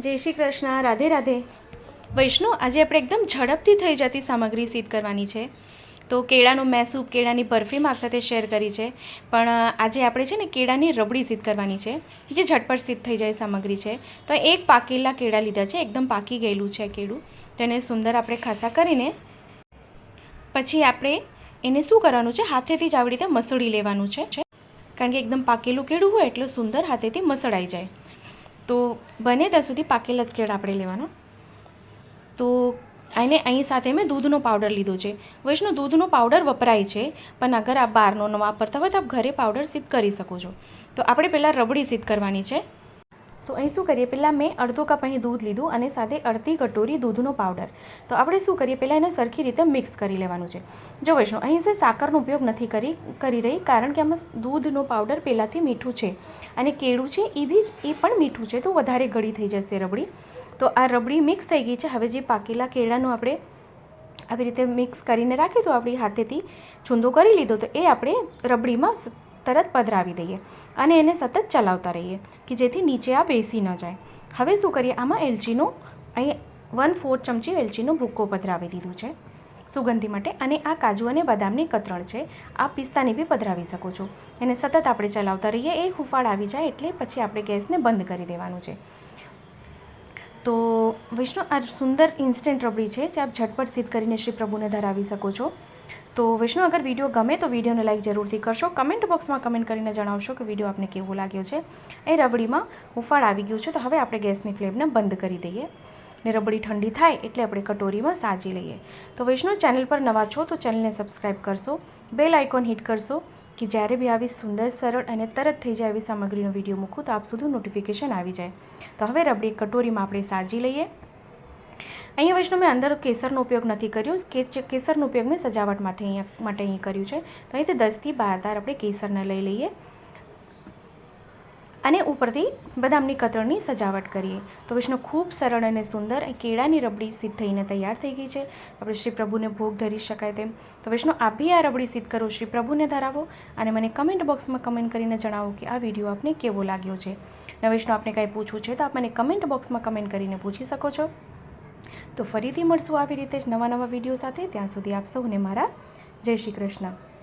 જય શ્રી કૃષ્ણ, રાધે રાધે. વૈષ્ણવ, આજે આપણે એકદમ ઝડપથી થઈ જતી સામગ્રી સિદ્ધ કરવાની છે. તો કેળાનું મેં કેળાની બરફી મારી સાથે શેર કરી છે. પણ આજે આપણે છે ને કેળાની રબડી સિદ્ધ કરવાની છે, જે ઝટપટ સિદ્ધ થઈ જાય સામગ્રી છે. તો એક પાકેલા કેળા લીધા છે, એકદમ પાકી ગયેલું છે કેળું. તેને સુંદર આપણે ખાસા કરીને પછી આપણે એને શું કરવાનું છે, હાથેથી જ આવી રીતે મસળી લેવાનું છે. કારણ કે એકદમ પાકેલું કેળું હોય એટલે સુંદર હાથેથી મસળાઈ જાય. તો બને ત્યાં સુધી પાકેલા જ કેળા આપણે લેવાનો. તો એને અહીં સાથે મેં દૂધનો પાવડર લીધો છે. વૈષ્ણુ, દૂધનો પાવડર વપરાય છે, પણ અગર આપ બહારનો ન વાપરતા હોય તો આપ ઘરે પાવડર સિદ્ધ કરી શકો છો. તો આપણે પહેલાં રબડી સિદ્ધ કરવાની છે. તો અહીં શું કરીએ? પહેલાં મેં અડધો કપ અહીં દૂધ લીધું અને સાથે અડધી કટોરી દૂધનો પાવડર. તો આપણે શું કરીએ? પહેલાં એને સરખી રીતે મિક્સ કરી લેવાનું છે. જો વૈષ્ણુ અહીં છે સાકરનો ઉપયોગ નથી કરી કરી રહી કારણ કે આમાં દૂધનો પાવડર પહેલાંથી મીઠું છે અને કેળું છે, એ બી એ પણ મીઠું છે. તો વધારે ગળી થઈ જશે રબડી. તો આ રબડી મિક્સ થઈ ગઈ છે. હવે જે પાકેલા કેળાનું આપણે આવી રીતે મિક્સ કરીને રાખી તો આપણી હાથેથી છૂંદો કરી લીધો. તો એ આપણે રબડીમાં તરત પધરાવી દઈએ અને એને સતત ચલાવતા રહીએ કે જેથી નીચે આ બેસી ન જાય. હવે શું કરીએ? આમાં એલચીનો અહીં વન ફોર્થ ચમચી એલચીનો ભૂક્કો પધરાવી દીધું છે સુગંધી માટે અને આ કાજુ અને બદામની કતરણ છે. આ પિસ્તાની બી પધરાવી શકો છો. એને સતત આપણે ચલાવતા રહીએ એ હુંફાળ આવી જાય એટલે પછી આપણે ગેસને બંધ કરી દેવાનું છે. તો વિષ્ણુ આ સુંદર ઇન્સ્ટન્ટ રબડી છે જે આપ ઝટપટ સિદ્ધ કરીને શ્રી પ્રભુને ધરાવી શકો છો. તો વિષ્ણુ અગર વીડિયો ગમે તો વિડીયોને લાઈક જરૂરથી કરશો. કમેન્ટ બોક્સમાં કમેન્ટ કરીને જણાવશો કે વીડિયો આપને કેવો લાગ્યો છે. એ રબડીમાં હુંફાળ આવી ગયું છે, તો હવે આપણે ગેસની ફ્લેમને બંધ કરી દઈએ. ને રબડી ઠંડી થાય એટલે આપણે કટોરીમાં સાજી લઈએ. તો વૈષ્ણવ ચેનલ પર નવા છો તો ચેનલને સબસ્ક્રાઈબ કરશો, બેલ આઇકોન હિટ કરશો કે જ્યારે બી આવી સુંદર, સરળ અને તરત થઈ જાય એવી સામગ્રીનો વીડિયો મૂકું તો આપ સુધી નોટિફિકેશન આવી જાય. તો હવે રબડી કટોરીમાં આપણે સાજી લઈએ. અહીંયા વૈષ્ણવ મેં અંદર કેસરનો ઉપયોગ નથી કર્યો. કેસરનો ઉપયોગ મેં સજાવટ માટે અહીંયા, માટે અહીં કર્યું છે. તો અહીં દસથી બાર તાર આપણે કેસરને લઈ લઈએ. અને ઉપરથી બદામની કતરણની સજાવટ કરીએ. તો વિષ્ણુ ખૂબ સરળ અને સુંદર કેળાની રબડી સિદ્ધ થઈને તૈયાર થઈ ગઈ છે. આપણે શ્રી પ્રભુને ભોગ ધરી શકાય તેમ. તો વિષ્ણુ, આપ આ રબડી સિદ્ધ કરો, શ્રી પ્રભુને ધરાવો અને મને કમેન્ટ બોક્સમાં કમેન્ટ કરીને જણાવો કે આ વીડિયો આપને કેવો લાગ્યો છે. ને વિષ્ણુ, આપને કાંઈ પૂછવું છે તો આપ મને કમેન્ટ બોક્સમાં કમેન્ટ કરીને પૂછી શકો છો. તો ફરીથી મળશું આવી રીતે જ નવા નવા વીડિયો સાથે. ત્યાં સુધી આપ સૌને મારા જય શ્રી કૃષ્ણ.